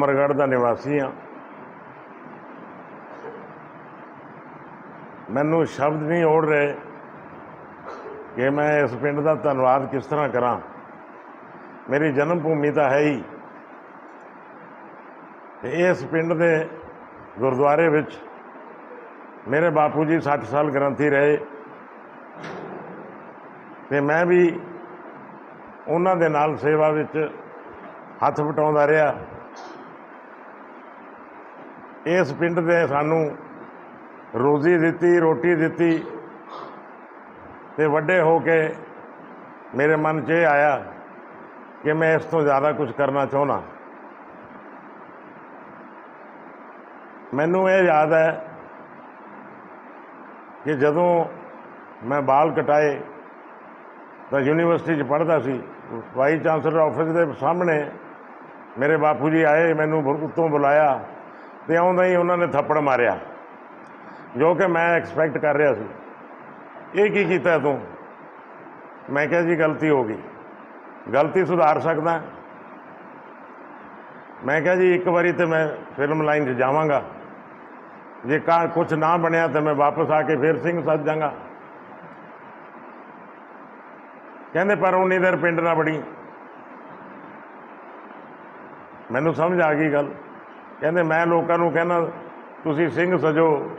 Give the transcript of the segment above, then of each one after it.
ਅਮਰਗੜ੍ਹ ਦਾ ਨਿਵਾਸੀ ਹਾਂ। ਮੈਨੂੰ ਸ਼ਬਦ ਨਹੀਂ ਓੜ ਰਹੇ ਕਿ ਮੈਂ ਇਸ ਪਿੰਡ ਦਾ ਧੰਨਵਾਦ ਕਿਸ ਤਰ੍ਹਾਂ ਕਰਾਂ। ਮੇਰੀ ਜਨਮ ਭੂਮੀ ਤਾਂ ਹੈ ਹੀ। ਇਸ ਪਿੰਡ ਦੇ ਗੁਰਦੁਆਰੇ ਵਿੱਚ ਮੇਰੇ ਬਾਪੂ ਜੀ 60 ਸਾਲ ਗ੍ਰੰਥੀ ਰਹੇ। ਤੇ ਮੈਂ ਵੀ ਉਹਨਾਂ ਦੇ ਨਾਲ ਸੇਵਾ ਵਿੱਚ ਹੱਥ ਵਟਾਉਂਦਾ ਰਿਹਾ। ਇਸ ਪਿੰਡ ਦੇ ਸਾਨੂੰ ਰੋਜ਼ੀ ਦਿੱਤੀ, ਰੋਟੀ ਦਿੱਤੀ ਤੇ ਵੱਡੇ ਹੋ ਕੇ ਮੇਰੇ ਮਨ 'ਚ ਇਹ ਆਇਆ ਕਿ ਮੈਂ ਇਸ ਤੋਂ ਜ਼ਿਆਦਾ ਕੁਝ ਕਰਨਾ ਚਾਹੁੰਦਾ। ਮੈਨੂੰ ਇਹ ਯਾਦ ਹੈ ਕਿ ਜਦੋਂ ਮੈਂ ਬਾਲ ਕਟਾਏ ਤਾਂ ਯੂਨੀਵਰਸਿਟੀ 'ਚ ਪੜ੍ਹਦਾ ਸੀ, ਵਾਈਸ ਚਾਂਸਲਰ ਆਫਿਸ ਦੇ ਸਾਹਮਣੇ ਮੇਰੇ ਬਾਪੂ ਜੀ ਆਏ, ਮੈਨੂੰ ਉੱਤੋਂ ਬੁਲਾਇਆ। ਤੇ ਆਉਂਦਾ ਹੀ ਉਹਨਾਂ ਨੇ ਥੱਪੜ ਮਾਰਿਆ, ਜੋ ਕਿ ਮੈਂ ਐਕਸਪੈਕਟ ਕਰ ਰਿਹਾ ਸੀ। ਇਹ ਕੀ ਕੀਤਾ ਤੂੰ? ਮੈਂ ਕਿਹਾ ਜੀ, ਗਲਤੀ ਹੋ ਗਈ। ਗਲਤੀ ਸੁਧਾਰ ਸਕਦਾ। ਮੈਂ ਕਿਹਾ ਜੀ, ਇੱਕ ਵਾਰੀ ਤੇ ਮੈਂ ਫਿਲਮ ਲਾਈਨ 'ਚ ਜਾਵਾਂਗਾ। ਜੇ ਕਾ ਕੁਝ ਨਾ ਬਣਿਆ ਤਾਂ ਮੈਂ ਵਾਪਸ ਆ ਕੇ ਫਿਰ ਸਿੰਘ ਸੱਜ ਜਾਵਾਂਗਾ ਕਹਿੰਦੇ, ਪਰ ਉਨੀ ਦੇਰ ਪਿੰਡ ਨਾ ਬੜੀ ਮੈਨੂੰ ਸਮਝ ਆ ਗਈ ਗੱਲ। ਕਹਿੰਦੇ, ਮੈਂ ਲੋਕਾਂ ਨੂੰ ਕਹਿੰਦਾ, ਤੁਸੀਂ ਸਿੰਘ ਸਜੋ।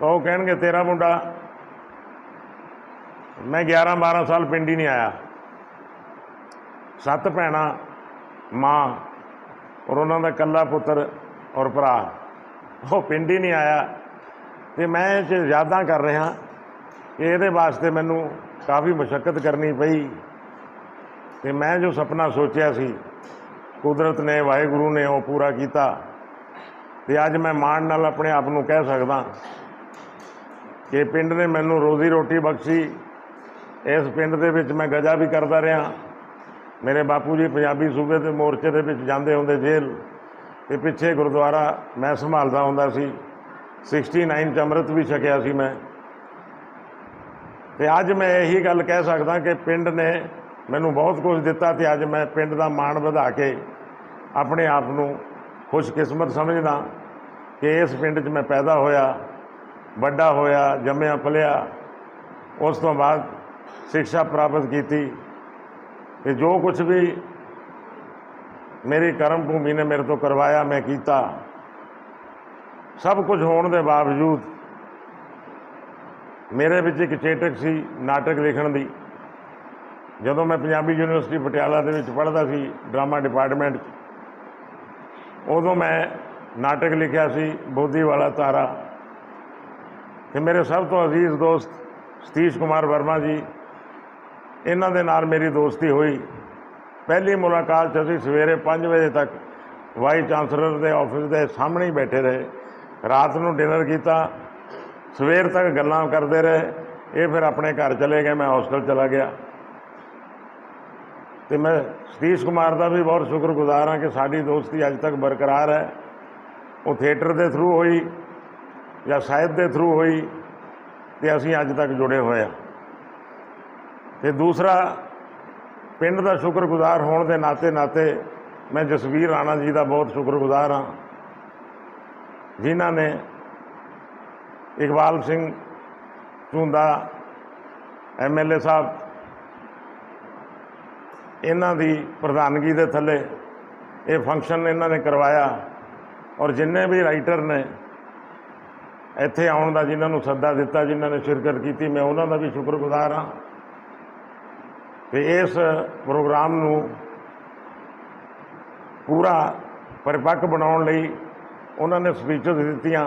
ਤਾਂ ਉਹ ਕਹਿਣਗੇ, ਤੇਰਾ ਮੁੰਡਾ। ਮੈਂ 11 12 ਸਾਲ ਪਿੰਡ ਹੀ ਨਹੀਂ ਆਇਆ। ਸੱਤ ਭੈਣਾਂ, ਮਾਂ ਔਰ ਉਹਨਾਂ ਦਾ ਇਕੱਲਾ ਪੁੱਤਰ ਔਰ ਭਰਾ। ਉਹ ਪਿੰਡ ਹੀ ਨਹੀਂ ਆਇਆ। ਤੇ ਮੈਂ ਇਹ 'ਚ ਯਾਦਾਂ ਕਰ ਰਿਹਾ। ਕਿ ਇਹਦੇ ਵਾਸਤੇ ਮੈਨੂੰ ਕਾਫੀ ਮੁਸ਼ਕਲ ਕਰਨੀ ਪਈ। ਤੇ ਮੈਂ ਜੋ ਸੁਪਨਾ ਸੋਚਿਆ ਸੀ, ਕੁਦਰਤ ਨੇ, ਵਾਹਿਗੁਰੂ ਨੇ ਉਹ ਪੂਰਾ ਕੀਤਾ। ਤੇ ਅੱਜ ਮੈਂ ਮਾਣ ਨਾਲ ਆਪਣੇ ਆਪ ਨੂੰ ਕਹਿ ਸਕਦਾ। ਕਿ ਪਿੰਡ ਨੇ ਮੈਨੂੰ ਰੋਜ਼ੀ ਰੋਟੀ ਬਖਸ਼ੀ। ਇਸ ਪਿੰਡ ਦੇ ਵਿੱਚ ਮੈਂ ਗਜਾ ਵੀ ਕਰਦਾ ਰਿਹਾ। ਮੇਰੇ ਬਾਪੂ ਜੀ ਪੰਜਾਬੀ ਸੂਬੇ ਦੇ ਮੋਰਚੇ ਦੇ ਵਿੱਚ ਜਾਂਦੇ ਹੁੰਦੇ ਜੇਲ੍ਹ। ਤੇ ਪਿੱਛੇ ਗੁਰਦੁਆਰਾ ਮੈਂ ਸੰਭਾਲਦਾ ਹੁੰਦਾ ਸੀ। 69 ਚ ਅੰਮ੍ਰਿਤ ਵੀ ਛਕਿਆ ਸੀ ਮੈਂ। ਤੇ ਅੱਜ ਮੈਂ ਇਹੀ ਗੱਲ ਕਹਿ ਸਕਦਾ ਕਿ ਪਿੰਡ ਨੇ ਮੈਨੂੰ ਬਹੁਤ ਕੁਝ ਦਿੱਤਾ ਤੇ ਅੱਜ ਮੈਂ ਪਿੰਡ ਦਾ ਮਾਣ ਵਧਾ ਕੇ ਆਪਣੇ ਆਪ ਨੂੰ ਖੁਸ਼ਕਿਸਮਤ ਸਮਝਦਾ ਕਿ ਇਸ ਪਿੰਡ 'ਚ ਮੈਂ ਪੈਦਾ ਹੋਇਆ, ਵੱਡਾ ਹੋਇਆ, ਜੰਮਿਆ, ਪਲਿਆ। ਉਸ ਤੋਂ ਬਾਅਦ ਸਿੱਖਿਆ ਪ੍ਰਾਪਤ ਕੀਤੀ। ਤੇ ਜੋ ਕੁਝ ਵੀ ਮੇਰੀ ਕਰਮ ਭੂਮੀ ਨੇ ਮੇਰੇ ਤੋਂ ਕਰਵਾਇਆ, ਮੈਂ ਕੀਤਾ। ਸਭ ਕੁਝ ਹੋਣ ਦੇ ਬਾਵਜੂਦ ਮੇਰੇ ਵਿੱਚ ਇੱਕ ਚੇਤਕ ਸੀ ਨਾਟਕ ਲਿਖਣ ਦੀ। ਜਦੋਂ ਮੈਂ ਪੰਜਾਬੀ ਯੂਨੀਵਰਸਿਟੀ ਪਟਿਆਲਾ ਦੇ ਵਿੱਚ ਪੜ੍ਹਦਾ ਸੀ, ਡਰਾਮਾ ਡਿਪਾਰਟਮੈਂਟ 'ਚ ਉਦੋਂ ਮੈਂ ਨਾਟਕ ਲਿਖਿਆ ਸੀ, ਬੋਧੀ ਵਾਲਾ ਤਾਰਾ। ਤੇ ਮੇਰੇ ਸਭ ਤੋਂ ਅਜ਼ੀਜ਼ ਦੋਸਤ ਸਤੀਸ਼ ਕੁਮਾਰ ਵਰਮਾ ਜੀ, ਇਹਨਾਂ ਦੇ ਨਾਲ ਮੇਰੀ ਦੋਸਤੀ ਹੋਈ। ਪਹਿਲੀ ਮੁਲਾਕਾਤ 'ਚ ਅਸੀਂ ਸਵੇਰੇ 5 ਵਜੇ ਤੱਕ ਵਾਈਸ ਚਾਂਸਲਰ ਦੇ ਆਫਿਸ ਦੇ ਸਾਹਮਣੇ ਹੀ ਬੈਠੇ ਰਹੇ। ਰਾਤ ਨੂੰ ਡਿਨਰ ਕੀਤਾ। ਸਵੇਰ ਤੱਕ ਗੱਲਾਂ ਕਰਦੇ ਰਹੇ। ਇਹ ਫਿਰ ਆਪਣੇ ਘਰ ਚਲੇ ਗਏ, ਮੈਂ ਹੌਸਟਲ ਚਲਾ ਗਿਆ। ਤੇ ਮੈਂ ਸਤੀਸ਼ ਕੁਮਾਰ ਦਾ ਵੀ ਬਹੁਤ ਸ਼ੁਕਰਗੁਜ਼ਾਰ ਹਾਂ ਕਿ ਸਾਡੀ ਦੋਸਤੀ ਅੱਜ ਤੱਕ ਬਰਕਰਾਰ ਹੈ। ਉਹ ਥੀਏਟਰ ਦੇ ਥਰੂ ਹੋਈ ਜਾਂ ਸਾਹਿਤ ਦੇ ਥਰੂ ਹੋਈ ਤੇ ਅਸੀਂ ਅੱਜ ਤੱਕ ਜੁੜੇ ਹੋਏ ਹਾਂ। ਤੇ ਦੂਸਰਾ, ਪਿੰਡ ਦਾ ਸ਼ੁਕਰਗੁਜ਼ਾਰ ਹੋਣ ਦੇ ਨਾਤੇ ਨਾਤੇ ਮੈਂ ਜਸਵੀਰ ਰਾਣਾ ਜੀ ਦਾ ਬਹੁਤ ਸ਼ੁਕਰਗੁਜ਼ਾਰ ਹਾਂ। ਜਿਨ੍ਹਾਂ ਨੇ ਇਕਬਾਲ ਸਿੰਘ ਝੁੰਦਾ ਐਮਐਲਏ ਸਾਹਿਬ ਇਹਨਾਂ ਦੀ ਪ੍ਰਧਾਨਗੀ ਦੇ ਥੱਲੇ ਇਹ ਫੰਕਸ਼ਨ ਇਹਨਾਂ ਨੇ ਕਰਵਾਇਆ ਔਰ ਜਿੰਨੇ ਵੀ ਰਾਈਟਰ ਨੇ ਇੱਥੇ ਆਉਣ ਦਾ ਜਿਨ੍ਹਾਂ ਨੂੰ ਸੱਦਾ ਦਿੱਤਾ, ਜਿਨ੍ਹਾਂ ਨੇ ਸ਼ਿਰਕਤ ਕੀਤੀ, ਮੈਂ ਉਹਨਾਂ ਦਾ ਵੀ ਸ਼ੁਕਰਗੁਜ਼ਾਰ ਹਾਂ। ਤੇ ਇਸ ਪ੍ਰੋਗਰਾਮ ਨੂੰ ਪੂਰਾ ਪਰਿਪੱਕ ਬਣਾਉਣ ਲਈ ਉਹਨਾਂ ਨੇ ਸਪੀਚਸ ਦਿੱਤੀਆਂ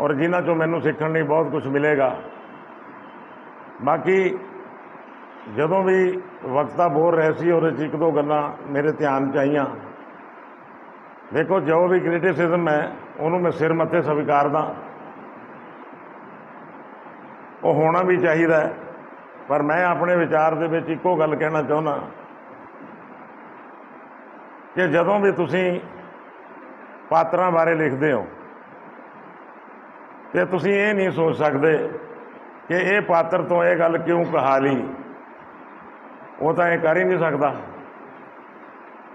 ਔਰ ਜਿਨ੍ਹਾਂ ਚੋਂ ਮੈਨੂੰ ਸਿੱਖਣ ਲਈ ਬਹੁਤ ਕੁਝ ਮਿਲੇਗਾ। ਬਾਕੀ ਜਦੋਂ ਵੀ ਵਕਤਾ ਬੋਲ ਰਹੇ ਸੀ, ਉਹਦੇ 'ਚ ਇੱਕ ਦੋ ਗੱਲਾਂ ਮੇਰੇ ਧਿਆਨ 'ਚ ਆਈਆਂ। ਦੇਖੋ, ਜੋ ਵੀ ਕ੍ਰਿਟਿਸਿਜ਼ਮ ਹੈ, ਉਹਨੂੰ ਮੈਂ ਸਿਰ ਮੱਥੇ ਸਵੀਕਾਰਦਾ। ਉਹ ਹੋਣਾ ਵੀ ਚਾਹੀਦਾ ਪਰ ਮੈਂ ਆਪਣੇ ਵਿਚਾਰ ਦੇ ਵਿੱਚ ਇੱਕੋ ਗੱਲ ਕਹਿਣਾ ਚਾਹੁੰਦਾ ਕਿ ਜਦੋਂ ਵੀ ਤੁਸੀਂ ਪਾਤਰਾਂ ਬਾਰੇ ਲਿਖਦੇ ਹੋ, ਤੇ ਤੁਸੀਂ ਇਹ ਨਹੀਂ ਸੋਚ ਸਕਦੇ ਕਿ ਇਹ ਪਾਤਰ ਤੋਂ ਇਹ ਗੱਲ ਕਿਉਂ ਕਹਾ ਲਈ। ਉਹ ਤਾਂ ਇਹ ਕਰ ਹੀ ਨਹੀਂ ਸਕਦਾ।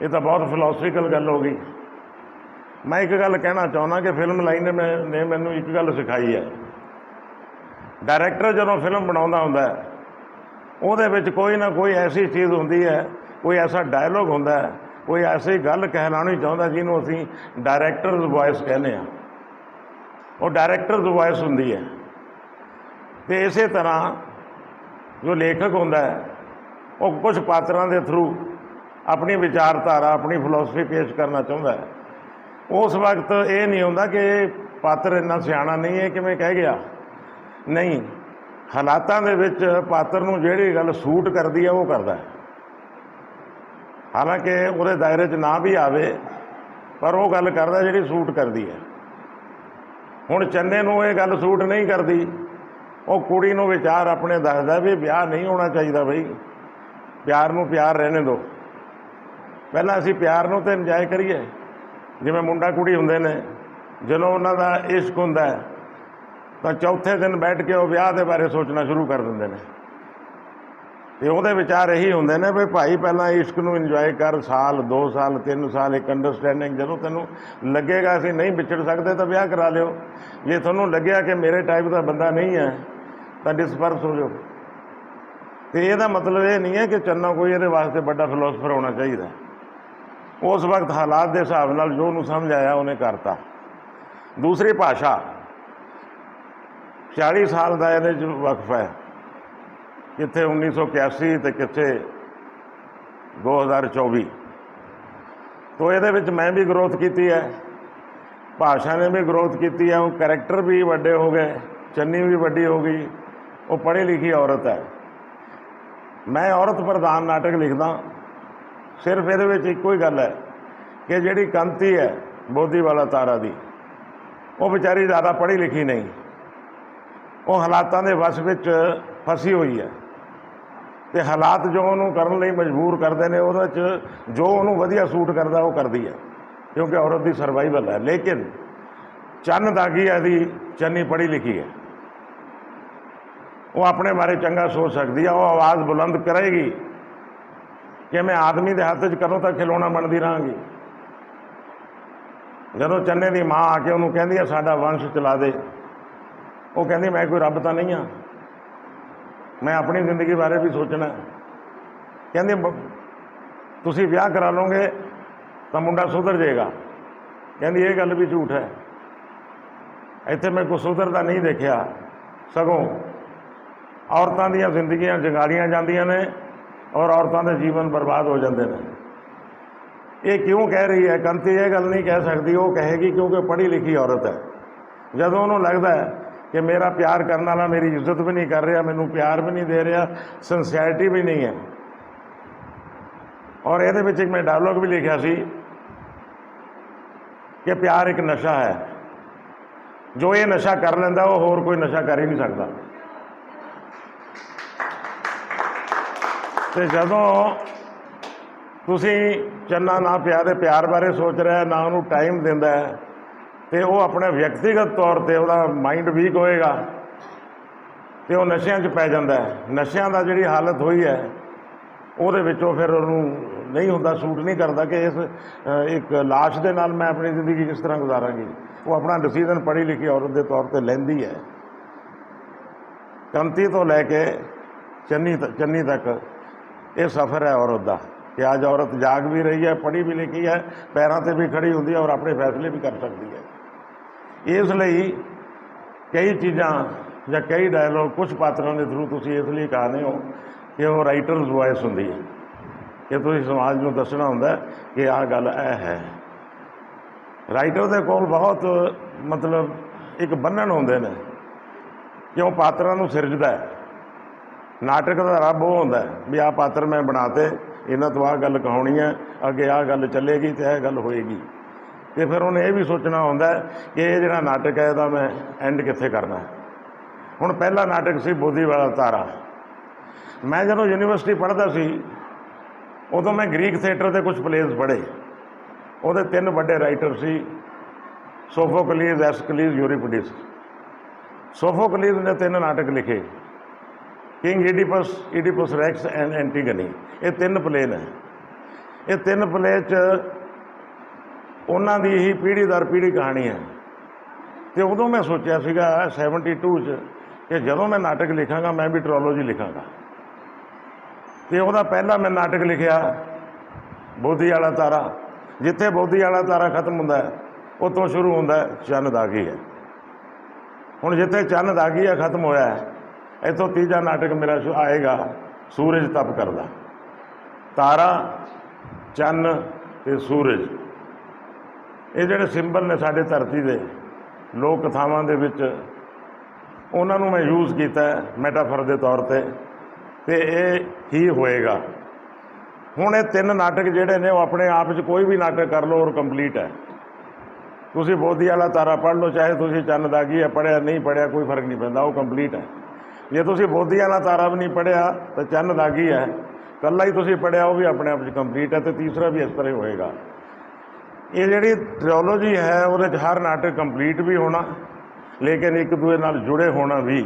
ਇਹ ਤਾਂ ਬਹੁਤ ਫਿਲਾਸਫੀਕਲ ਗੱਲ ਹੋ ਗਈ। ਮੈਂ ਇੱਕ ਗੱਲ ਕਹਿਣਾ ਚਾਹੁੰਦਾ ਕਿ ਫਿਲਮ ਲਾਈਨ ਨੇ ਮੈਂ- ਨੇ ਮੈਨੂੰ ਇੱਕ ਗੱਲ ਸਿਖਾਈ ਹੈ। ਡਾਇਰੈਕਟਰ ਜਦੋਂ ਫਿਲਮ ਬਣਾਉਂਦਾ ਹੁੰਦਾ ਉਹਦੇ ਵਿੱਚ ਕੋਈ ਨਾ ਕੋਈ ਐਸੀ ਚੀਜ਼ ਹੁੰਦੀ ਹੈ, ਕੋਈ ਐਸਾ ਡਾਇਲੋਗ ਹੁੰਦਾ ਹੈ, ਕੋਈ ਐਸੀ ਗੱਲ ਕਹਿਲਾਉਣੀ ਚਾਹੁੰਦਾ ਜਿਹਨੂੰ ਅਸੀਂ ਡਾਇਰੈਕਟਰਸ ਵੌਇਸ ਕਹਿੰਦੇ ਆ ਉਹ ਡਾਇਰੈਕਟਰਸ ਵੌਇਸ ਹੁੰਦੀ ਹੈ। ਤੇ ਇਸੇ ਤਰ੍ਹਾਂ ਜੋ ਲੇਖਕ ਹੁੰਦਾ ਹੈ ਉਹ ਕੁਝ ਪਾਤਰਾਂ ਦੇ ਥਰੂ ਆਪਣੀ ਵਿਚਾਰਧਾਰਾ, ਆਪਣੀ ਫਿਲਾਸਫੀ ਪੇਸ਼ ਕਰਨਾ ਚਾਹੁੰਦਾ ਹੈ। ਉਸ ਵਕਤ ਇਹ ਨਹੀਂ ਹੁੰਦਾ ਕਿ ਇਹ ਪਾਤਰ ਇੰਨਾ ਸਿਆਣਾ ਨਹੀਂ ਹੈ ਕਿਵੇਂ ਕਹਿ ਗਿਆ? ਨਹੀਂ, ਹਾਲਾਤਾਂ ਦੇ ਵਿੱਚ ਪਾਤਰ ਨੂੰ ਜਿਹੜੀ ਗੱਲ ਸੂਟ ਕਰਦੀ ਹੈ ਉਹ ਕਰਦਾ ਹੈ। ਹਾਲਾਂਕਿ ਉਹਦੇ ਦਾਇਰੇ 'ਚ ਨਾ ਵੀ ਆਵੇ, ਪਰ ਉਹ ਗੱਲ ਕਰਦਾ ਜਿਹੜੀ ਸੂਟ ਕਰਦੀ ਹੈ। ਹੁਣ ਚੰਨੇ ਨੂੰ ਇਹ ਗੱਲ ਸੂਟ ਨਹੀਂ ਕਰਦੀ, ਉਹ ਕੁੜੀ ਨੂੰ ਵਿਚਾਰ ਆਪਣੇ ਦੱਸਦਾ ਵੀ ਵਿਆਹ ਨਹੀਂ ਹੋਣਾ ਚਾਹੀਦਾ ਬਈ। ਪਿਆਰ ਨੂੰ ਪਿਆਰ ਰਹਿਣੇ ਦਿਓ ਪਹਿਲਾਂ ਅਸੀਂ ਪਿਆਰ ਨੂੰ ਤੇ ਇੰਜੋਏ ਕਰੀਏ। ਜਿਵੇਂ ਮੁੰਡਾ ਕੁੜੀ ਹੁੰਦੇ ਨੇ, ਜਦੋਂ ਉਹਨਾਂ ਦਾ ਇਸ਼ਕ ਹੁੰਦਾ ਤਾਂ ਚੌਥੇ ਦਿਨ ਬੈਠ ਕੇ ਉਹ ਵਿਆਹ ਦੇ ਬਾਰੇ ਸੋਚਣਾ ਸ਼ੁਰੂ ਕਰ ਦਿੰਦੇ ਨੇ। ਤੇ ਉਹਦੇ ਵਿਚਾਰ ਇਹੀ ਹੁੰਦੇ ਨੇ ਵੀ ਭਾਈ ਪਹਿਲਾਂ ਇਸ਼ਕ ਨੂੰ ਇੰਜੋਏ ਕਰ, ਸਾਲ 2 ਸਾਲ 3 ਸਾਲ, ਇੱਕ ਅੰਡਰਸਟੈਂਡਿੰਗ ਜਦੋਂ ਤੈਨੂੰ ਲੱਗੇਗਾ ਅਸੀਂ ਨਹੀਂ ਵਿਛੜ ਸਕਦੇ ਤਾਂ ਵਿਆਹ ਕਰਾ ਲਿਓ। ਜੇ ਤੁਹਾਨੂੰ ਲੱਗਿਆ ਕਿ ਮੇਰੇ ਟਾਈਪ ਦਾ ਬੰਦਾ ਨਹੀਂ ਹੈ, ਤਾਂ ਡਿਸਪਰਸ ਹੋ ਜਾਓ। ਤੇ ਇਹਦਾ ਮਤਲਬ ਇਹ ਨਹੀਂ ਹੈ ਕਿ ਚੰਨਾ ਕੋਈ ਇਹਦੇ ਵਾਸਤੇ ਵੱਡਾ ਫਿਲਾਸਫਰ ਹੋਣਾ ਚਾਹੀਦਾ। ਉਸ ਵਕਤ ਹਾਲਾਤ ਦੇ ਹਿਸਾਬ ਨਾਲ ਜੋ ਉਹਨੂੰ ਸਮਝ ਆਇਆ, ਉਹਨੇ ਕਰਤਾ। ਦੂਸਰੀ ਭਾਸ਼ਾ 40 ਸਾਲ ਦਾ ਇਹਦੇ 'ਚ ਵਕਫਾ ਹੈ। ਕਿੱਥੇ 1981 ਤੇ ਕਿੱਥੇ 2024 ਤੋਂ ਇਹਦੇ ਵਿੱਚ ਮੈਂ ਵੀ ਗਰੋਥ ਕੀਤੀ ਹੈ। ਭਾਸ਼ਾ ਨੇ ਵੀ ਗਰੋਥ ਕੀਤੀ ਹੈ। ਉਹ ਕੈਰੈਕਟਰ ਵੀ ਵੱਡੇ ਹੋ ਗਏ। ਚੰਨੀ ਵੀ ਵੱਡੀ ਹੋ ਗਈ। ਉਹ ਪੜ੍ਹੀ ਲਿਖੀ ਔਰਤ ਹੈ। ਮੈਂ ਔਰਤ ਪ੍ਰਧਾਨ ਨਾਟਕ ਲਿਖਦਾ, ਸਿਰਫ ਇਹਦੇ ਵਿੱਚ ਇੱਕੋ ਹੀ ਗੱਲ ਹੈ ਕਿ ਜਿਹੜੀ ਕੰਤੀ ਹੈ ਬੋਧੀ ਵਾਲਾ ਤਾਰਾ ਦੀ, ਉਹ ਵਿਚਾਰੀ ਜ਼ਿਆਦਾ ਪੜ੍ਹੀ ਲਿਖੀ ਨਹੀਂ। ਉਹ ਹਾਲਾਤਾਂ ਦੇ ਵਸ ਵਿੱਚ ਫਸੀ ਹੋਈ ਹੈ ਤੇ ਹਾਲਾਤ ਜੋ ਉਹਨੂੰ ਕਰਨ ਲਈ ਮਜਬੂਰ ਕਰਦੇ ਨੇ, ਉਹਦੇ 'ਚ ਜੋ ਉਹਨੂੰ ਵਧੀਆ ਸੂਟ ਕਰਦਾ, ਉਹ ਕਰਦੀ ਹੈ, ਕਿਉਂਕਿ ਔਰਤ ਦੀ ਸਰਵਾਈਵਲ ਹੈ। ਲੇਕਿਨ ਚੰਨ ਦਾਗੀ ਹੈ ਦੀ ਚੰਨੀ ਪੜ੍ਹੀ ਲਿਖੀ ਹੈ। ਉਹ ਆਪਣੇ ਬਾਰੇ ਚੰਗਾ ਸੋਚ ਸਕਦੀ ਆ, ਉਹ ਆਵਾਜ਼ ਬੁਲੰਦ ਕਰੇਗੀ। ਕਿ ਮੈਂ ਆਦਮੀ ਦੇ ਹੱਥ 'ਚ ਕਰੋ ਤਾਂ ਖਿਲੌਣਾ ਬਣਦੀ ਰਹਾਂਗੀ? ਜਦੋਂ ਚੰਨੇ ਦੀ ਮਾਂ ਆ ਕੇ ਉਹਨੂੰ ਕਹਿੰਦੀ ਆ, ਸਾਡਾ ਵੰਸ਼ ਚਲਾ ਦੇ। ਉਹ ਕਹਿੰਦੀ, ਮੈਂ ਕੋਈ ਰੱਬ ਤਾਂ ਨਹੀਂ ਆ। ਮੈਂ ਆਪਣੀ ਜ਼ਿੰਦਗੀ ਬਾਰੇ ਵੀ ਸੋਚਣਾ ਹੈ। ਕਹਿੰਦੀ ਤੁਸੀਂ ਵਿਆਹ ਕਰਾ ਲਓਗੇ ਤਾਂ ਮੁੰਡਾ ਸੁਧਰ ਜਾਏਗਾ। ਕਹਿੰਦੀ, ਇਹ ਗੱਲ ਵੀ ਝੂਠ ਹੈ। ਇੱਥੇ ਮੈਂ ਕੋਈ ਸੁਧਰਦਾ ਨਹੀਂ ਦੇਖਿਆ, ਸਗੋਂ ਔਰਤਾਂ ਦੀਆਂ ਜ਼ਿੰਦਗੀਆਂ ਜਗਾੜੀਆਂ ਜਾਂਦੀਆਂ ਨੇ ਔਰ ਔਰਤਾਂ ਦੇ ਜੀਵਨ ਬਰਬਾਦ ਹੋ ਜਾਂਦੇ ਨੇ। ਇਹ ਕਿਉਂ ਕਹਿ ਰਹੀ ਹੈ? ਕੰਤੀ ਇਹ ਗੱਲ ਨਹੀਂ ਕਹਿ ਸਕਦੀ, ਉਹ ਕਹੇਗੀ ਕਿਉਂਕਿ ਪੜ੍ਹੀ ਲਿਖੀ ਔਰਤ ਹੈ। ਜਦੋਂ ਉਹਨੂੰ ਲੱਗਦਾ ਹੈ ਕਿ ਮੇਰਾ ਪਿਆਰ ਕਰਨ ਵਾਲਾ ਮੇਰੀ ਇੱਜ਼ਤ ਵੀ ਨਹੀਂ ਕਰ ਰਿਹਾ, ਮੈਨੂੰ ਪਿਆਰ ਵੀ ਨਹੀਂ ਦੇ ਰਿਹਾ ਸਿੰਸੀਅਰਿਟੀ ਵੀ ਨਹੀਂ ਹੈ। ਔਰ ਇਹਦੇ ਵਿੱਚ ਇੱਕ ਮੈਂ ਡਾਇਲੋਗ ਵੀ ਲਿਖਿਆ ਸੀ ਕਿ ਪਿਆਰ ਇੱਕ ਨਸ਼ਾ ਹੈ। ਜੋ ਇਹ ਨਸ਼ਾ ਕਰ ਲੈਂਦਾ, ਉਹ ਹੋਰ ਕੋਈ ਨਸ਼ਾ ਕਰ ਹੀ ਨਹੀਂ ਸਕਦਾ। ਤੇ ਜਦੋਂ ਤੁਸੀਂ ਚੰਨਾ ਨਾ ਪਿਆ ਦੇ ਪਿਆਰ ਬਾਰੇ ਸੋਚ ਰਿਹਾ, ਨਾ ਉਹਨੂੰ ਟਾਈਮ ਦਿੰਦਾ ਹੈ, ਤੇ ਉਹ ਆਪਣੇ ਵਿਅਕਤੀਗਤ ਤੌਰ ਤੇ ਉਹਦਾ ਮਾਈਂਡ ਵੀਕ ਹੋਏਗਾ, ਤੇ ਉਹ ਨਸ਼ਿਆਂ 'ਚ ਪੈ ਜਾਂਦਾ ਹੈ। ਨਸ਼ਿਆਂ ਦਾ ਜਿਹੜੀ ਹਾਲਤ ਹੋਈ ਹੈ, ਉਹਦੇ ਵਿੱਚ ਉਹ ਫਿਰ ਉਹਨੂੰ ਨਹੀਂ ਹੁੰਦਾ, ਸੂਟ ਨਹੀਂ ਕਰਦਾ ਕਿ ਇਸ ਇੱਕ ਲਾਸ਼ ਦੇ ਨਾਲ ਮੈਂ ਆਪਣੀ ਜ਼ਿੰਦਗੀ ਕਿਸ ਤਰ੍ਹਾਂ ਗੁਜ਼ਾਰਾਂਗੀ। ਉਹ ਆਪਣਾ ਡਿਸੀਜਨ ਪੜ੍ਹੀ ਲਿਖੀ ਔਰਤ ਦੇ ਤੌਰ ਤੇ ਲੈਂਦੀ ਹੈ। ਕੰਤੀ ਤੋਂ ਲੈ ਕੇ ਚੰਨੀ ਤ- ਚੰਨੀ ਤੱਕ ਇਹ ਸਫ਼ਰ ਹੈ ਔਰਤ ਦਾ। ਕਿ ਅੱਜ ਔਰਤ ਜਾਗ ਵੀ ਰਹੀ ਹੈ, ਪੜ੍ਹੀ ਵੀ ਲਿਖੀ ਹੈ, ਪੈਰਾਂ ਤੇ ਵੀ ਖੜੀ ਹੁੰਦੀ ਹੈ ਔਰ ਆਪਣੇ ਫੈਸਲੇ ਵੀ ਕਰ ਸਕਦੀ ਹੈ। ਇਸ ਲਈ ਕਈ ਚੀਜ਼ਾਂ ਜਾਂ ਕਈ ਡਾਇਲੋਗ ਕੁਝ ਪਾਤਰਾਂ ਦੇ ਥਰੂ ਤੁਸੀਂ ਇਸ ਲਈ ਕਹਾਣੇ ਹੋ ਕਿ ਉਹ ਰਾਈਟਰਸ ਵੌਇਸ ਹੁੰਦੀ ਹੈ। ਕਿ ਤੁਸੀਂ ਸਮਾਜ ਨੂੰ ਦੱਸਣਾ ਹੁੰਦਾ ਕਿ ਆਹ ਗੱਲ ਇਹ ਹੈ। ਰਾਈਟਰ ਦੇ ਕੋਲ ਬਹੁਤ ਮਤਲਬ ਇੱਕ ਬੰਨਣ ਹੁੰਦੇ ਨੇ ਕਿ ਉਹ ਪਾਤਰਾਂ ਨੂੰ ਸਿਰਜਦਾ ਹੈ। ਨਾਟਕ ਦਾ ਰੱਬ ਉਹ ਹੁੰਦਾ ਵੀ ਆਹ ਪਾਤਰ ਮੈਂ ਬਣਾਤੇ, ਇਹਨਾਂ ਤੋਂ ਆਹ ਗੱਲ ਕਹਾਉਣੀ ਹੈ, ਅੱਗੇ ਆਹ ਗੱਲ ਚੱਲੇਗੀ ਤੇ ਇਹ ਗੱਲ ਹੋਏਗੀ। ਤੇ ਫਿਰ ਉਹਨੇ ਇਹ ਵੀ ਸੋਚਣਾ ਹੁੰਦਾ ਕਿ ਇਹ ਜਿਹੜਾ ਨਾਟਕ ਹੈ ਇਹਦਾ ਮੈਂ ਐਂਡ ਕਿੱਥੇ ਕਰਨਾ ਹੁਣ ਪਹਿਲਾ ਨਾਟਕ ਸੀ ਬੋਧੀ ਵਾਲਾ ਤਾਰਾ। ਮੈਂ ਜਦੋਂ ਯੂਨੀਵਰਸਿਟੀ ਪੜ੍ਹਦਾ ਸੀ, ਉਦੋਂ ਮੈਂ ਗ੍ਰੀਕ ਥੀਏਟਰ ਦੇ ਕੁਝ ਪਲੇਸ ਪੜ੍ਹੇ। ਉਹਦੇ ਤਿੰਨ ਵੱਡੇ ਰਾਈਟਰ ਸੀ, ਸੋਫੋਕਲੀਜ਼, ਐਸਕਲੀਜ਼, ਯੂਰੀਪੀਡੀਸ। ਸੋਫੋਕਲੀਜ਼ ਨੇ ਤਿੰਨ ਨਾਟਕ ਲਿਖੇ। King Oedipus Oedipus Rex and Antigone ਇਹ ਤਿੰਨ ਪਲੇ ਨੇ। ਇਹ ਤਿੰਨ ਪਲੇ ਚ ਉਹਨਾਂ ਦੀ ਹੀ ਪੀੜ੍ਹੀ ਦਰ ਪੀੜ੍ਹੀ ਕਹਾਣੀ ਹੈ। ਤੇ ਉਦੋਂ ਮੈਂ ਸੋਚਿਆ ਸੀਗਾ 72 ਚ ਕਿ ਜਦੋਂ ਮੈਂ ਨਾਟਕ ਲਿਖਾਂਗਾ, ਮੈਂ ਵੀ ਟਰੋਲੋਜੀ ਲਿਖਾਂਗਾ। ਤੇ ਉਹਦਾ ਪਹਿਲਾ ਮੈਂ ਨਾਟਕ ਲਿਖਿਆ ਬੋਧੀ ਵਾਲਾ ਤਾਰਾ। ਜਿੱਥੇ ਬੋਧੀ ਵਾਲਾ ਤਾਰਾ ਖਤਮ ਹੁੰਦਾ ਹੈ ਉੱਥੋਂ ਸ਼ੁਰੂ ਹੁੰਦਾ ਹੈ, ਚੰਨ ਦਾਗੀ ਹੈ। ਹੁਣ ਜਿੱਥੇ ਚੰਨ ਦਾਗੀ ਹੈ, ਖਤਮ ਹੋਇਆ ਹੈ। ਇੱਥੋਂ ਤੀਜਾ ਨਾਟਕ ਮੇਰਾ ਸ਼ੁ- ਆਏਗਾ, ਸੂਰਜ ਤਪ ਕਰਦਾ। ਤਾਰਾ, ਚੰਨ ਤੇ ਸੂਰਜ। ਇਹ ਜਿਹੜੇ ਸਿੰਬਲ ਨੇ ਸਾਡੇ ਧਰਤੀ ਦੇ, ਲੋਕ ਕਥਾਵਾਂ ਦੇ ਵਿੱਚ, ਉਹਨਾਂ ਨੂੰ ਮੈਂ ਯੂਜ਼ ਕੀਤਾ ਮੈਟਾਫਰ ਦੇ ਤੌਰ ਤੇ ਤੇ ਇਹ ਹੀ ਹੋਏਗਾ। ਹੁਣ ਇਹ ਤਿੰਨ ਨਾਟਕ ਜਿਹੜੇ ਨੇ ਉਹ ਆਪਣੇ ਆਪ 'ਚ ਕੋਈ ਵੀ ਨਾਟਕ ਕਰ ਲਓ ਔਰ ਕੰਪਲੀਟ ਹੈ। ਤੁਸੀਂ ਬੋਧੀ ਵਾਲਾ ਤਾਰਾ ਪੜ੍ਹ ਲਓ, ਚਾਹੇ ਤੁਸੀਂ ਚੰਨ ਦਾਗੀ ਹੈ, ਪੜ੍ਹਿਆ, ਨਹੀਂ ਪੜ੍ਹਿਆ, ਕੋਈ ਫ਼ਰਕ ਨਹੀਂ ਪੈਂਦਾ, ਉਹ ਕੰਪਲੀਟ ਹੈ। ਜੇ ਤੁਸੀਂ ਬੋਧੀਆਂ ਨਾਲ ਤਾਰਾ ਵੀ ਨਹੀਂ ਪੜ੍ਹਿਆ ਤਾਂ ਚੰਨ ਦਾਗੀ ਹੈ? ਕੱਲਾ ਹੀ ਤੁਸੀਂ ਪੜ੍ਹਿਆ ਉਹ ਵੀ ਆਪਣੇ ਆਪ 'ਚ ਕੰਪਲੀਟ ਹੈ ਤੇ ਤੀਸਰਾ ਵੀ ਇਸ ਤਰ੍ਹਾਂ ਹੀ ਹੋਏਗਾ। ਇਹ ਜਿਹੜੀ ਟ੍ਰਿਓਲੋਜੀ ਹੈ, ਉਹਦੇ 'ਚ ਹਰ ਨਾਟਕ ਕੰਪਲੀਟ ਵੀ ਹੋਣਾ, ਲੇਕਿਨ ਇੱਕ ਦੂਜੇ ਨਾਲ ਜੁੜੇ ਹੋਣਾ ਵੀ,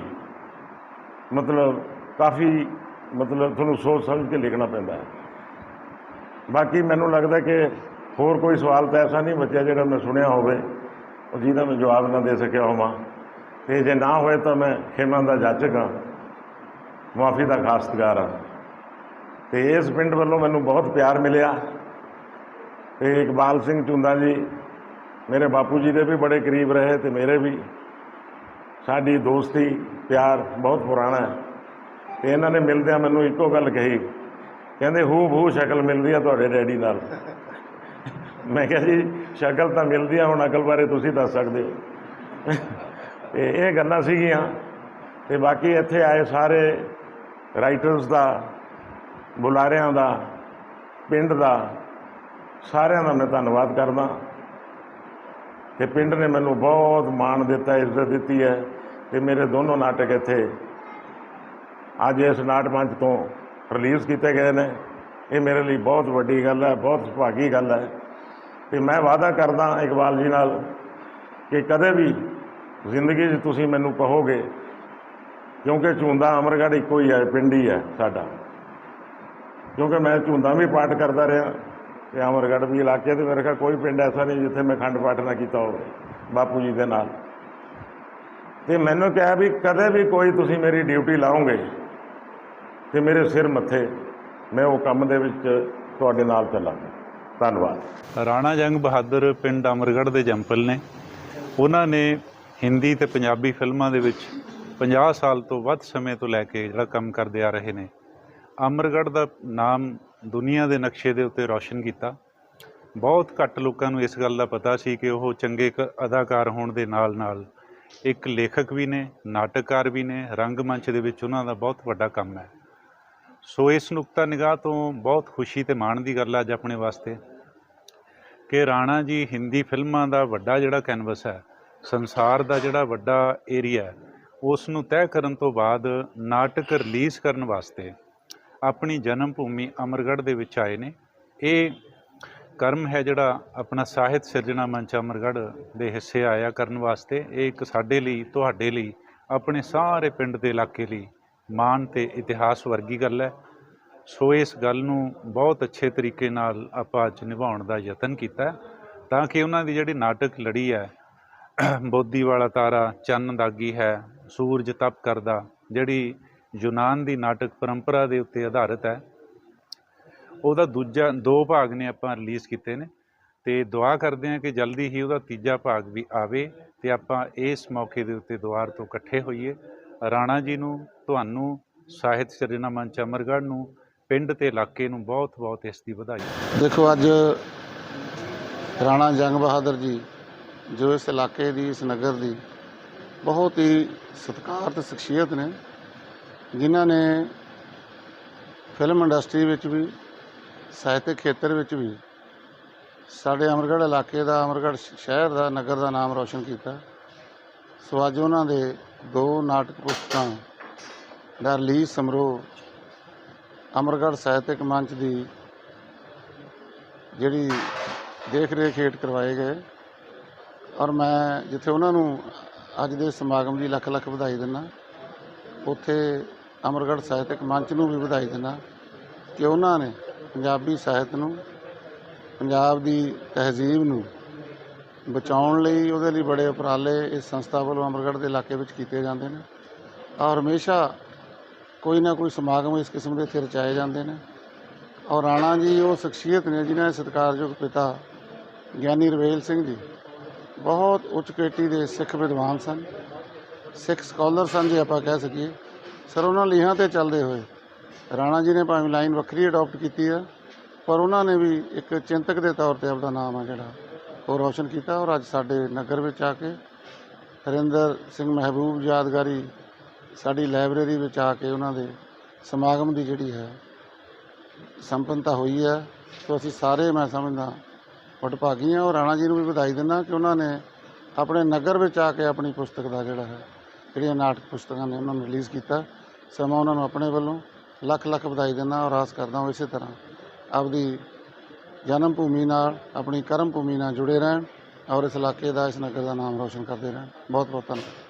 ਮਤਲਬ ਕਾਫੀ, ਮਤਲਬ ਤੁਹਾਨੂੰ ਸੋਚ ਸਮਝ ਕੇ ਲਿਖਣਾ ਪੈਂਦਾ ਹੈ। ਬਾਕੀ ਮੈਨੂੰ ਲੱਗਦਾ ਕਿ ਹੋਰ ਕੋਈ ਸਵਾਲ ਤਾਂ ਐਸਾ ਨਹੀਂ ਬਚਿਆ ਜਿਹੜਾ ਮੈਂ ਸੁਣਿਆ ਹੋਵੇ ਉਹ ਜਿਹਦਾ ਮੈਂ ਜਵਾਬ ਨਾ ਦੇ ਸਕਿਆ ਹੋਵਾਂ। ਤੇ ਜੇ ਨਾ ਹੋਏ ਤਾਂ ਮੈਂ ਖੇਮਾਂ ਦਾ ਜਾਚਕ ਹਾਂ, ਮੁਆਫੀ ਦਾ ਖਾਸਤਗਾਰ ਹਾਂ। ਤੇ ਇਸ ਪਿੰਡ ਵੱਲੋਂ ਮੈਨੂੰ ਬਹੁਤ ਪਿਆਰ ਮਿਲਿਆ। ਤੇ ਇਕਬਾਲ ਸਿੰਘ ਚੁੰਦਾ ਜੀ ਮੇਰੇ ਬਾਪੂ ਜੀ ਦੇ ਵੀ ਬੜੇ ਕਰੀਬ ਰਹੇ ਤੇ ਮੇਰੇ ਵੀ। ਸਾਡੀ ਦੋਸਤੀ, ਪਿਆਰ ਬਹੁਤ ਪੁਰਾਣਾ ਹੈ। ਤੇ ਇਹਨਾਂ ਨੇ ਮਿਲਦਿਆਂ ਮੈਨੂੰ ਇੱਕੋ ਗੱਲ ਕਹੀ, ਕਹਿੰਦੇ ਹੂ ਬਹੂ ਸ਼ਕਲ ਮਿਲਦੀ ਆ ਤੁਹਾਡੇ ਡੈਡੀ ਨਾਲ। ਮੈਂ ਕਿਹਾ ਜੀ, ਸ਼ਕਲ ਤਾਂ ਮਿਲਦੀ ਆ, ਹੁਣ ਅਕਲ ਬਾਰੇ ਤੁਸੀਂ ਦੱਸ ਸਕਦੇ ਹੋ। ਤੇ ਇਹ ਗੱਲਾਂ ਸੀਗੀਆਂ ਤੇ ਬਾਕੀ ਇੱਥੇ ਆਏ ਸਾਰੇ ਰਾਈਟਰਸ ਦਾ, ਬੁਲਾਰਿਆਂ ਦਾ, ਪਿੰਡ ਦਾ, ਸਾਰਿਆਂ ਦਾ ਮੈਂ ਧੰਨਵਾਦ ਕਰਦਾ। ਤੇ ਪਿੰਡ ਨੇ ਮੈਨੂੰ ਬਹੁਤ ਮਾਣ ਦਿੱਤਾ ਇੱਜ਼ਤ ਦਿੱਤੀ ਹੈ ਤੇ ਮੇਰੇ ਦੋਨੋਂ ਨਾਟਕ ਇੱਥੇ ਅੱਜ ਇਸ ਨਾਟ ਮੰਚ ਤੋਂ ਰਿਲੀਜ਼ ਕੀਤੇ ਗਏ ਨੇ। ਇਹ ਮੇਰੇ ਲਈ ਬਹੁਤ ਵੱਡੀ ਗੱਲ ਹੈ, ਬਹੁਤ ਸੁਭਾਗੀ ਗੱਲ ਹੈ। ਤੇ ਮੈਂ ਵਾਅਦਾ ਕਰਦਾ ਇਕਬਾਲ ਜੀ ਨਾਲ ਕਿ ਕਦੇ ਵੀ ਜ਼ਿੰਦਗੀ 'ਚ ਤੁਸੀਂ ਮੈਨੂੰ ਕਹੋਗੇ, ਕਿਉਂਕਿ ਝੂੰਦਾ ਅਮਰਗੜ੍ਹ ਇੱਕੋ ਹੀ ਹੈ, ਪਿੰਡ ਹੀ ਹੈ ਸਾਡਾ। ਕਿਉਂਕਿ ਮੈਂ ਝੂੰਦਾ ਵੀ ਪਾਠ ਕਰਦਾ ਰਿਹਾ ਤੇ ਅਮਰਗੜ੍ਹ ਵੀ ਇਲਾਕੇ ਤੇ ਮੇਰੇ ਕੋਲ ਕੋਈ ਪਿੰਡ ਐਸਾ ਨਹੀਂ ਜਿੱਥੇ ਮੈਂ ਖੰਡ ਪਾਠ ਨਾ ਕੀਤਾ ਹੋਵੇ, ਬਾਪੂ ਜੀ ਦੇ ਨਾਲ। ਤੇ ਮੈਨੂੰ ਕਿਹਾ ਵੀ ਕਦੇ ਵੀ ਕੋਈ ਤੁਸੀਂ ਮੇਰੀ ਡਿਊਟੀ ਲਾਓਗੇ ਤੇ ਮੇਰੇ ਸਿਰ ਮੱਥੇ, ਮੈਂ ਉਹ ਕੰਮ ਦੇ ਵਿੱਚ ਤੁਹਾਡੇ ਨਾਲ ਚੱਲਾਂਗਾ। ਧੰਨਵਾਦ। ਰਾਣਾ ਜੰਗ ਬਹਾਦਰ ਪਿੰਡ ਅਮਰਗੜ੍ਹ ਦੇ ਜੰਪਲ ਨੇ। ਉਹਨਾਂ ਨੇ ਹਿੰਦੀ ਤੇ ਪੰਜਾਬੀ ਫਿਲਮਾਂ ਦੇ ਵਿੱਚ 50 ਸਾਲ ਤੋਂ ਵੱਧ ਸਮੇਂ ਤੋਂ ਲੈ ਕੇ ਜਿਹੜਾ ਕੰਮ ਕਰਦੇ ਆ ਰਹੇ ਨੇ। ਅਮਰਗੜ੍ਹ ਦਾ ਨਾਮ ਦੁਨੀਆ ਦੇ ਨਕਸ਼ੇ ਦੇ ਉੱਤੇ ਰੌਸ਼ਨ ਕੀਤਾ। ਬਹੁਤ ਘੱਟ ਲੋਕਾਂ ਨੂੰ ਇਸ ਗੱਲ ਦਾ ਪਤਾ ਸੀ ਕਿ ਉਹ ਚੰਗੇ ਇੱਕ ਅਦਾਕਾਰ ਹੋਣ ਦੇ ਨਾਲ ਨਾਲ ਇੱਕ ਲੇਖਕ ਵੀ ਨੇ, ਨਾਟਕਕਾਰ ਵੀ ਨੇ, ਰੰਗਮੰਚ ਦੇ ਵਿੱਚ ਉਹਨਾਂ ਦਾ ਬਹੁਤ ਵੱਡਾ ਕੰਮ ਹੈ। ਸੋ ਇਸ ਨੁਕਤਾ ਨਿਗਾਹ ਤੋਂ ਬਹੁਤ ਖੁਸ਼ੀ ਤੇ ਮਾਣ ਦੀ ਗੱਲ ਹੈ ਅੱਜ ਆਪਣੇ ਵਾਸਤੇ ਕਿ ਰਾਣਾ ਜੀ ਹਿੰਦੀ ਫਿਲਮਾਂ ਦਾ ਵੱਡਾ ਜਿਹੜਾ ਕੈਨਵਸ ਹੈ ਸੰਸਾਰ ਦਾ ਜਿਹੜਾ ਵੱਡਾ ਏਰੀਆ ਉਸ ਨੂੰ ਤੈਅ ਕਰਨ ਤੋਂ ਬਾਅਦ ਨਾਟਕ ਰਿਲੀਜ਼ ਕਰਨ ਵਾਸਤੇ ਆਪਣੀ ਜਨਮ ਭੂਮੀ ਅਮਰਗੜ੍ਹ ਦੇ ਵਿੱਚ ਆਏ ਨੇ। ਇਹ ਕਰਮ ਹੈ ਜਿਹੜਾ ਆਪਣਾ ਸਾਹਿਤ ਸਿਰਜਣਾ ਮੰਚ ਅਮਰਗੜ੍ਹ ਦੇ ਹਿੱਸੇ ਆਇਆ ਕਰਨ ਵਾਸਤੇ। ਇਹ ਇੱਕ ਸਾਡੇ ਲਈ, ਤੁਹਾਡੇ ਲਈ, ਆਪਣੇ ਸਾਰੇ ਪਿੰਡ ਦੇ ਇਲਾਕੇ ਲਈ ਮਾਣ ਤੇ ਇਤਿਹਾਸ ਵਰਗੀ ਗੱਲ ਹੈ। ਸੋ ਇਸ ਗੱਲ ਨੂੰ ਬਹੁਤ ਅੱਛੇ ਤਰੀਕੇ ਨਾਲ ਆਪਾਂ ਅੱਜ ਨਿਭਾਉਣ ਦਾ ਯਤਨ ਕੀਤਾ ਤਾਂ ਕਿ ਉਹਨਾਂ ਦੀ ਜਿਹੜੀ ਨਾਟਕ ਲੜੀ ਹੈ ਬੋਧੀ ਵਾਲਾ ਤਾਰਾ ਚੰਨ ਦਾਗੀ ਹੈ, ਸੂਰਜ ਤਪ ਕਰਦਾ, ਜਿਹੜੀ ਯੂਨਾਨ ਦੀ ਨਾਟਕ ਪਰੰਪਰਾ ਦੇ ਉੱਤੇ ਆਧਾਰਿਤ ਹੈ। ਉਹਦਾ ਦੂਜਾ, ਦੋ ਭਾਗ ਨੇ ਆਪਾਂ ਰਿਲੀਜ਼ ਕੀਤੇ ਨੇ। ਤੇ ਦੁਆ ਕਰਦੇ ਹਾਂ ਕਿ ਜਲਦੀ ਹੀ ਉਹਦਾ ਤੀਜਾ ਭਾਗ ਵੀ ਆਵੇ ਤੇ ਆਪਾਂ ਇਸ ਮੌਕੇ ਦੇ ਉੱਤੇ ਦੁਆਰ ਤੋਂ ਇਕੱਠੇ ਹੋਈਏ। ਰਾਣਾ ਜੀ ਨੂੰ, ਤੁਹਾਨੂੰ, ਸਾਹਿਤ ਸਿਰਜਣਾ ਮੰਚ ਅਮਰਗੜ੍ਹ ਨੂੰ, ਪਿੰਡ ਤੇ ਇਲਾਕੇ ਨੂੰ ਬਹੁਤ ਬਹੁਤ ਇਸ ਦੀ ਵਧਾਈ। ਦੇਖੋ, ਅੱਜ ਰਾਣਾ ਜੰਗ ਬਹਾਦਰ ਜੀ ਜੋ ਇਸ ਇਲਾਕੇ ਦੀ, ਇਸ ਨਗਰ ਦੀ ਬਹੁਤ ਹੀ ਸਤਿਕਾਰਤ ਸ਼ਖਸੀਅਤ ਨੇ, ਜਿਨ੍ਹਾਂ ਨੇ ਫਿਲਮ ਇੰਡਸਟਰੀ ਵਿੱਚ ਵੀ, ਸਾਹਿਤਕ ਖੇਤਰ ਵਿੱਚ ਵੀ ਸਾਡੇ ਅਮਰਗੜ੍ਹ ਇਲਾਕੇ ਦਾ, ਅਮਰਗੜ੍ਹ ਸ਼ਹਿਰ ਦਾ, ਨਗਰ ਦਾ ਨਾਮ ਰੌਸ਼ਨ ਕੀਤਾ। ਸੋ ਅੱਜ ਉਹਨਾਂ ਦੇ ਦੋ ਨਾਟਕ ਪੁਸਤਕਾਂ ਦਾ ਰਿਲੀਜ਼ ਸਮਾਰੋਹ ਅਮਰਗੜ੍ਹ ਸਾਹਿਤਕ ਮੰਚ ਦੀ ਜਿਹੜੀ ਦੇਖ ਰੇਖ ਹੇਠ ਕਰਵਾਏ ਗਏ। ਔਰ ਮੈਂ ਜਿੱਥੇ ਉਹਨਾਂ ਨੂੰ ਅੱਜ ਦੇ ਸਮਾਗਮ ਦੀ ਲੱਖ ਲੱਖ ਵਧਾਈ ਦਿੰਦਾ, ਉੱਥੇ ਅਮਰਗੜ੍ਹ ਸਾਹਿਤਕ ਮੰਚ ਨੂੰ ਵੀ ਵਧਾਈ ਦਿੰਦਾ ਕਿ ਉਹਨਾਂ ਨੇ ਪੰਜਾਬੀ ਸਾਹਿਤ ਨੂੰ, ਪੰਜਾਬ ਦੀ ਤਹਿਜ਼ੀਬ ਨੂੰ ਬਚਾਉਣ ਲਈ ਉਹਦੇ ਲਈ ਬੜੇ ਉਪਰਾਲੇ ਇਸ ਸੰਸਥਾ ਵੱਲੋਂ ਅਮਰਗੜ੍ਹ ਦੇ ਇਲਾਕੇ ਵਿੱਚ ਕੀਤੇ ਜਾਂਦੇ ਨੇ। ਔਰ ਹਮੇਸ਼ਾ ਕੋਈ ਨਾ ਕੋਈ ਸਮਾਗਮ ਇਸ ਕਿਸਮ ਦੇ ਇੱਥੇ ਰਚਾਏ ਜਾਂਦੇ ਨੇ। ਔਰ ਰਾਣਾ ਜੀ ਉਹ ਸ਼ਖਸੀਅਤ ਨੇ ਜਿਨ੍ਹਾਂ ਦੇ ਸਤਿਕਾਰਯੋਗ ਪਿਤਾ ਗਿਆਨੀ ਰਵੇਲ ਸਿੰਘ ਜੀ। ਬਹੁਤ ਉੱਚ ਕੋਟੀ ਦੇ ਸਿੱਖ ਵਿਦਵਾਨ ਸਨ, ਸਿੱਖ ਸਕਾਲਰ ਸਨ ਜੇ ਆਪਾਂ ਕਹਿ ਸਕੀਏ। ਸਰ, ਉਹਨਾਂ ਲੀਹਾਂ ਤੇ ਚੱਲਦੇ ਹੋਏ ਰਾਣਾ ਜੀ ਨੇ ਭਾਵੇਂ ਲਾਈਨ ਵੱਖਰੀ ਅਡਾਪਟ ਕੀਤੀ ਆ, ਪਰ ਉਹਨਾਂ ਨੇ ਵੀ ਇੱਕ ਚਿੰਤਕ ਦੇ ਤੌਰ ਤੇ ਆਪਦਾ ਨਾਮ ਆ ਜਿਹੜਾ, ਉਹ ਰੌਸ਼ਨ ਕੀਤਾ ਔਰ ਅੱਜ ਸਾਡੇ ਨਗਰ ਵਿੱਚ ਆ ਕੇ ਹਰਿੰਦਰ ਸਿੰਘ ਮਹਿਬੂਬ ਯਾਦਗਾਰੀ ਸਾਡੀ ਲਾਇਬ੍ਰੇਰੀ ਵਿੱਚ ਆ ਕੇ ਉਹਨਾਂ ਦੇ ਸਮਾਗਮ ਦੀ ਜਿਹੜੀ ਹੈ ਸੰਪੰਨਤਾ ਹੋਈ ਹੈ, ਸੋ ਅਸੀਂ ਸਾਰੇ, ਮੈਂ ਸਮਝਦਾ ਵਡਭਾਗੀ ਹਾਂ ਔਰ ਰਾਣਾ ਜੀ ਨੂੰ ਵੀ ਵਧਾਈ ਦਿੰਦਾ ਕਿ ਉਹਨਾਂ ਨੇ ਆਪਣੇ ਨਗਰ ਵਿੱਚ ਆ ਕੇ ਆਪਣੀ ਪੁਸਤਕ ਦਾ ਜਿਹੜਾ ਹੈ, ਜਿਹੜੀਆਂ ਨਾਟਕ ਪੁਸਤਕਾਂ ਨੇ ਉਹਨਾਂ ਨੂੰ ਰਿਲੀਜ਼ ਕੀਤਾ। ਸੋ ਮੈਂ ਉਹਨਾਂ ਨੂੰ ਆਪਣੇ ਵੱਲੋਂ ਲੱਖ ਲੱਖ ਵਧਾਈ ਦਿੰਦਾ ਔਰ ਆਸ ਕਰਦਾ ਹਾਂ ਇਸੇ ਤਰ੍ਹਾਂ ਆਪਦੀ ਜਨਮ ਭੂਮੀ ਨਾਲ, ਆਪਣੀ ਕਰਮ ਭੂਮੀ ਨਾਲ ਜੁੜੇ ਰਹਿਣ ਔਰ ਇਸ ਇਲਾਕੇ ਦਾ, ਇਸ ਨਗਰ ਦਾ ਨਾਮ ਰੋਸ਼ਨ ਕਰਦੇ ਰਹਿਣ। ਬਹੁਤ ਬਹੁਤ ਧੰਨਵਾਦ।